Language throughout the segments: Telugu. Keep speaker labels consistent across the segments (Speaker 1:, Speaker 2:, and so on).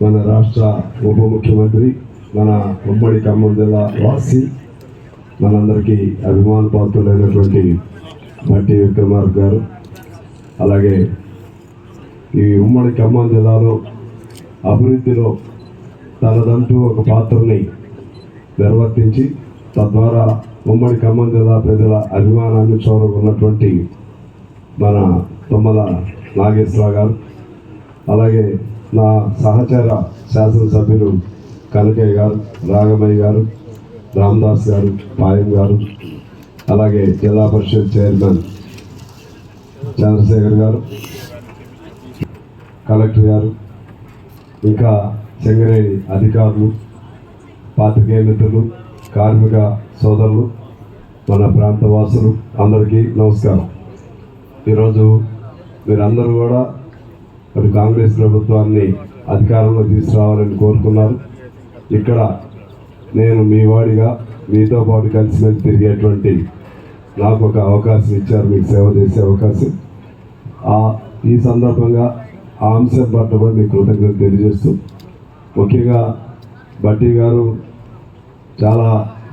Speaker 1: మన రాష్ట్ర ఉప ముఖ్యమంత్రి మన ఉమ్మడి ఖమ్మం జిల్లా వాసి మనందరికీ అభిమాన పాత్రులైనటువంటి భట్టి విక్రమార్ గారు అలాగే ఈ ఉమ్మడి ఖమ్మం జిల్లాలో అభివృద్ధిలో తనదంటూ ఒక పాత్రని నిర్వర్తించి తద్వారా ఉమ్మడి ఖమ్మం జిల్లా ప్రజల అభిమానాన్ని చూరగొన్నటువంటి మన తుమ్మల నాగేశ్వరరావు గారు అలాగే నా సహచర శాసనసభ్యులు కనకయ్య గారు రాగమయ్య గారు రామదాస్ గారు పాయం గారు అలాగే జిల్లా పరిషత్ చైర్మన్ చంద్రశేఖర్ గారు కలెక్టర్ గారు ఇంకా సింగరేణి అధికారులు పాతికేయ మిత్రులు కార్మిక సోదరులు మన ప్రాంత వాసులు అందరికీ నమస్కారం. ఈరోజు మీరందరూ కూడా మరి కాంగ్రెస్ ప్రభుత్వాన్ని అధికారంలో తీసుకురావాలని కోరుకున్నారు ఇక్కడ నేను మీ వాడిగా మీతో పాటు కలిసిమెలిసి తిరిగేటువంటి నాకు ఒక అవకాశం ఇచ్చారు మీకు సేవ చేసే అవకాశం. ఈ సందర్భంగా ఆ అంశం పట్ల కూడా మీకు కృతజ్ఞత తెలియజేస్తూ ముఖ్యంగా బట్టి గారు చాలా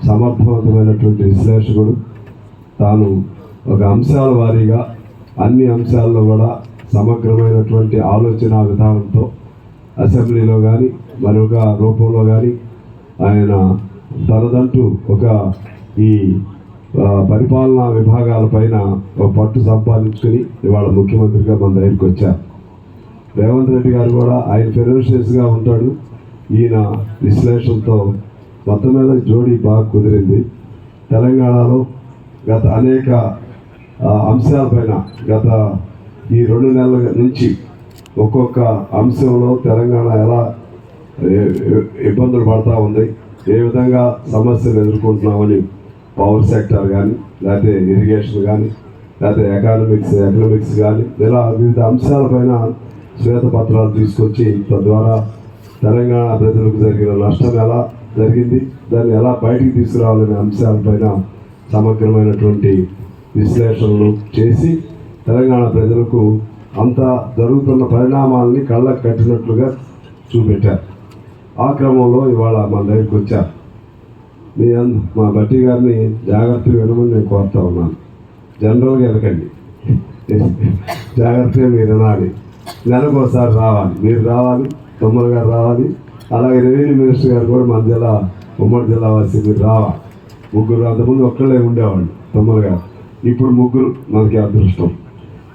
Speaker 1: సమర్థవంతమైనటువంటి విశ్లేషకుడు. తాను ఒక అంశాల వారీగా అన్ని అంశాల్లో కూడా సమగ్రమైనటువంటి ఆలోచన విధానంతో అసెంబ్లీలో కానీ మరొక రూపంలో కానీ ఆయన తనదంటూ ఒక ఈ పరిపాలనా విభాగాల పైన ఒక పట్టు సంపాదించుకుని ఇవాళ ముఖ్యమంత్రిగా మన దగ్గరికి వచ్చారు. రేవంత్ రెడ్డి గారు కూడా ఆయన ఫెరోషియస్గా ఉంటాడు. ఈయన విశ్లేషణతో మొత్తం మీద జోడీ బాగా కుదిరింది. తెలంగాణలో గత అనేక అంశాలపైన గత ఈ రెండు నెలల నుంచి ఒక్కొక్క అంశంలో తెలంగాణ ఎలా ఇబ్బందులు పడతా ఉంది ఏ విధంగా సమస్యలు ఎదుర్కొంటున్నామని పవర్ సెక్టర్ కానీ లేకపోతే ఇరిగేషన్ కానీ లేకపోతే ఎకానమిక్స్ ఎకనామిక్స్ కానీ ఇలా వివిధ అంశాలపైన శ్వేతపత్రాలు తీసుకొచ్చి తద్వారా తెలంగాణ ప్రజలకు జరిగిన నష్టం ఎలా జరిగింది దాన్ని ఎలా బయటికి తీసుకురావాలనే అంశాలపైన సమగ్రమైనటువంటి విశ్లేషణలు చేసి తెలంగాణ ప్రజలకు అంత జరుగుతున్న పరిణామాలని కళ్ళకు కట్టినట్లుగా చూపెట్టారు. ఆ క్రమంలో ఇవాళ మన దగ్గరికి వచ్చారు. మీ మా బట్టి గారిని జాగ్రత్తగా వినమని నేను కోరుతా ఉన్నాను. జనరల్గా వెనకండి. జాగ్రత్తగా మీరు వినాలి. నెలకు ఒకసారి రావాలి. మీరు రావాలి తొమ్మల గారు రావాలి. అలాగే రెవెన్యూ మినిస్టర్ గారు కూడా మన జిల్లా ఉమ్మడి జిల్లా వాసి మీరు రావాలి. ముగ్గురు అంతకుముందు ఒక్కళ్ళే ఉండేవాళ్ళు తొమ్మల గారు. ఇప్పుడు ముగ్గురు మనకి అదృష్టం.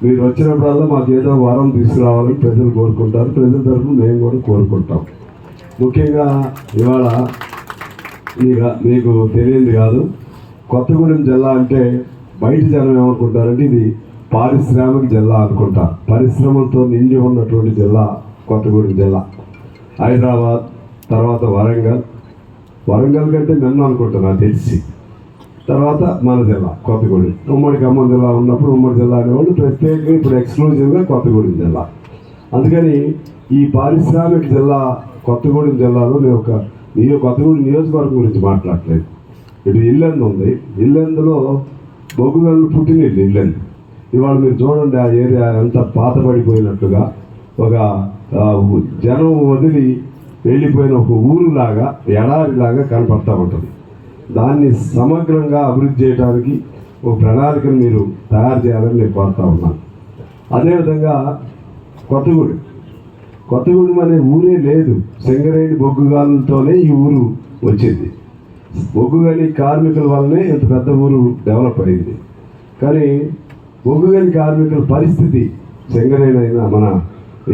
Speaker 1: మీరు వచ్చినప్పుడల్లా మాకు ఏదో వరం తీసుకురావాలని ప్రజలు కోరుకుంటారు. ప్రజల తరఫున మేము కూడా కోరుకుంటాం. ముఖ్యంగా ఇవాళ మీకు మీకు తెలియంది కాదు. కొత్తగూడెం జిల్లా అంటే బయట జనం ఏమనుకుంటారంటే ఇది పారిశ్రామిక జిల్లా అనుకుంటారు పరిశ్రమలతో నిండి ఉన్నటువంటి జిల్లా కొత్తగూడెం జిల్లా. హైదరాబాద్ తర్వాత వరంగల్. వరంగల్ కంటే నిన్న నాకు తెలిసి. తర్వాత మన జిల్లా కొత్తగూడెం. ఉమ్మడి ఖమ్మం జిల్లా ఉన్నప్పుడు ఉమ్మడి జిల్లా అనేవాళ్ళు ప్రత్యేకంగా ఇప్పుడు ఎక్స్క్లూజివ్గా కొత్తగూడెం జిల్లా. అందుకని ఈ పారిశ్రామిక జిల్లా కొత్తగూడెం జిల్లాలో నేను ఒక నియో కొత్తగూడెం నియోజకవర్గం గురించి మాట్లాడలేదు. ఇటు ఇల్లెందు ఉంది. ఇల్లెందులో బొగ్గుగల్లు పుట్టినది పుట్టినిల్లు ఇల్లెందు. ఇవాళ మీరు చూడండి ఆ ఏరియా ఎంత పాతబడిపోయినట్టుగా ఒక జనం వదిలి వెళ్ళిపోయిన ఒక ఊరులాగా ఎడారిలాగా కనపడతా ఉంటుంది. దాన్ని సమగ్రంగా అభివృద్ధి చేయడానికి ఒక ప్రణాళికను మీరు తయారు చేయాలని నేను కోరుతా ఉన్నాను. అదేవిధంగా కొత్తగూడెం. కొత్తగూడెం అనే ఊరే లేదు. సింగరేణి బొగ్గుగాలతోనే ఈ ఊరు వచ్చింది. బొగ్గుగని కార్మికుల వల్లనే ఇంత పెద్ద ఊరు డెవలప్ అయింది. కానీ బొగ్గుగని కార్మికుల పరిస్థితి సింగరేణి అయినా మన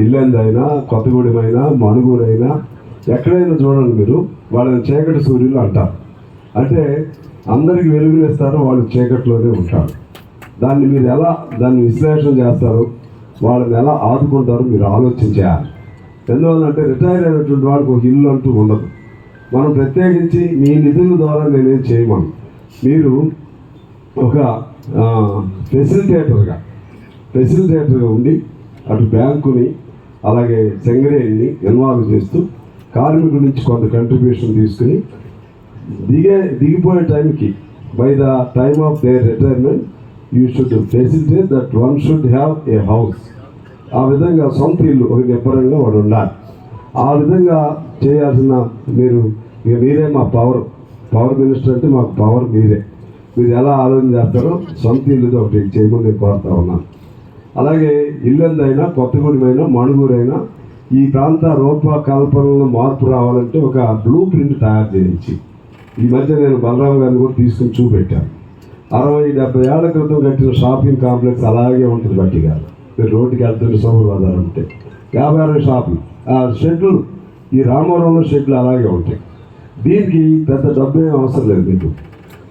Speaker 1: ఇల్లంది అయినా కొత్తగూడెం అయినా మణుగూరు అయినా ఎక్కడైనా చూడండి మీరు వాళ్ళని చీకటి సూర్యులు అంటారు. అంటే అందరికి వెలుగునిస్తారు వాళ్ళు చీకట్లోనే ఉంటారు. దాన్ని మీరు ఎలా దాన్ని విశ్లేషణ చేస్తారు వాళ్ళని ఎలా ఆదుకుంటారో మీరు ఆలోచించాలి ఎందువల్లంటే రిటైర్ అయినటువంటి వాళ్ళకి ఒక ఇల్లు అంటూ ఉండదు. మనం ప్రత్యేకించి మీ నిధుల ద్వారా నేనేం చేయమను. మీరు ఒక ఫెసిలిటేటర్గా ఫెసిలిటేటర్గా ఉండి అటు బ్యాంకుని అలాగే సెంగరేని ఇన్వాల్వ్ చేస్తూ కార్మికుడి నుంచి కొంత కంట్రిబ్యూషన్ తీసుకుని దిగే దిగిపోయే టైంకి by the time of their retirement you should facilitate that one should have a house ఆ విధంగా సొంత ఇల్లు ఒక నిబ్బరంగా వాడు ఉండాలి. ఆ విధంగా చేయాల్సిన మీరు ఇక మీరే మా పవర్ పవర్ మినిస్టర్ అంటే మాకు పవర్ మీరే. మీరు ఎలా ఆలోచన చేస్తారో సొంత ఇల్లుతో ఒకటి చేయమని నేను కోరుతా ఉన్నాను. అలాగే ఇల్లందైనా కొత్తగూడెమైనా మణుగూరైనా ఈ ప్రాంత రూపకల్పనలో మార్పు రావాలంటే ఒక బ్లూ ప్రింట్ తయారు చేయించి. ఈ మధ్య నేను బలరాం గారిని కూడా తీసుకుని చూపెట్టాను. అరవై డెబ్బై ఏళ్ళ క్రితం కట్టిన షాపింగ్ కాంప్లెక్స్ అలాగే ఉంటుంది బట్టి గారు. మీరు రోడ్డుకి వెళ్తుంటే సోమర్ బజార్ ఉంటే యాభై అరవై షాపులు. ఆ షెడ్లు ఈ రామవరంలో షెడ్లు అలాగే ఉంటాయి. దీనికి పెద్ద డబ్బు ఏం అవసరం లేదు మీకు.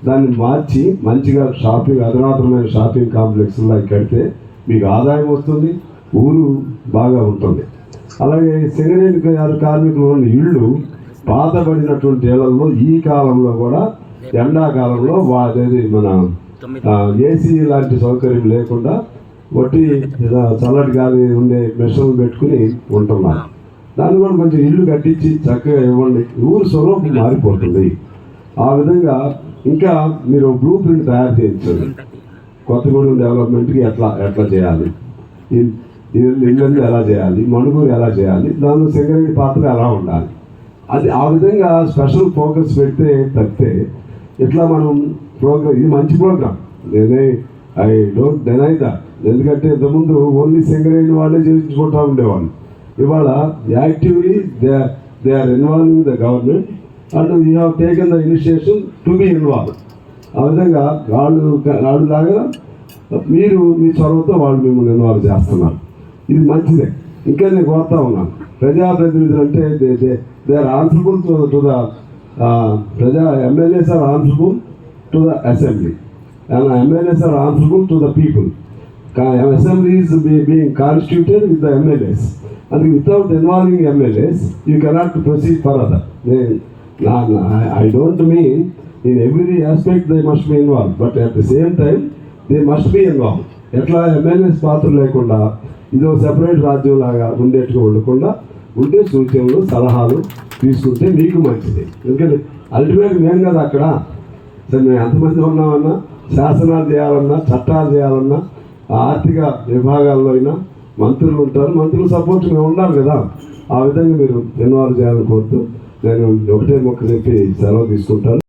Speaker 1: దాన్ని మార్చి మంచిగా షాపింగ్ అధునాతనమైన షాపింగ్ కాంప్లెక్స్లో కడితే మీకు ఆదాయం వస్తుంది ఊరు బాగా ఉంటుంది. అలాగే సింగరేణి కార్మికులు ఉన్న ఇళ్ళు పాతబడినటువంటి ఇళ్ళలో ఈ కాలంలో కూడా ఎండాకాలంలో వాడేది మన ఏసీ లాంటి సౌకర్యం లేకుండా వట్టి చల్లటి గాలి ఉండే మిషన్లు పెట్టుకుని ఉంటున్నారు. దాన్ని కూడా కొంచెం ఇల్లు కట్టించి చక్కగా ఇవ్వండి. ఊరు స్వరూపం మారిపోతుంది. ఆ విధంగా ఇంకా మీరు బ్లూ ప్రింట్ తయారు చేయించండి. కొత్తగూడెం డెవలప్మెంట్కి ఎట్లా ఎట్లా చేయాలి? ఇల్- ఇల్- ఇల్లందు ఎలా చేయాలి? మణుగూరు ఎలా చేయాలి? దానిలో సింగరేణి పాత్ర ఎలా ఉండాలి? అది ఆ విధంగా స్పెషల్ ఫోకస్ పెడితే తప్పితే ఇట్లా మనం ప్రోగ్రామ్ ఇది మంచి ప్రోగ్రామ్ నేనే ఐ డోంట్ డెనై దా ఎందుకంటే ఇంతకుముందు ఓన్లీ సింగరేణి వాళ్ళే చేయించుకుంటా ఉండేవాళ్ళు. ఇవాళ actively they they are involving the government and you have taken the initiation to be involve. ఆ విధంగా వాళ్ళు వాళ్ళు లాగా మీరు మీ చొరవతో వాళ్ళు మిమ్మల్ని ఇన్వాల్వ్ చేస్తున్నారు. ఇది మంచిదే. ఇంకా నేను కోరుతా ఉన్నాను. ప్రజాప్రతినిధులు అంటే they they they to to the ప్రజా MLAs are answerable to the assembly. And MLAs are answerable to the people assemblies being constituted with the MLAs అది without involving MLAs you cannot proceed further I don't mean in every aspect they must be involve but at the same time they must be involve ఎట్లా ఎమ్మెల్యేస్ పాత్ర లేకుండా ఇదో సెపరేట్ రాజ్యం లాగా ఉండేట్టుగా ఉండకుండా ఉంటే సూచనలు సలహాలు తీసుకుంటే మీకు మంచిది. ఎందుకంటే అల్టిమేట్ నేను కదా అక్కడ. సరే మేము ఎంతమంది ఉన్నామన్నా శాసనాలు చేయాలన్నా చట్టాలు చేయాలన్నా ఆర్థిక విభాగాల్లో అయినా మంత్రులు ఉంటారు. మంత్రులు సపోర్ట్ మేము ఉండాలి కదా. ఆ విధంగా మీరు ఇన్వాల్వ్ చేయాలని కోరుతూ నేను ఒకటే మొక్క చెప్పి సెలవు తీసుకుంటాను.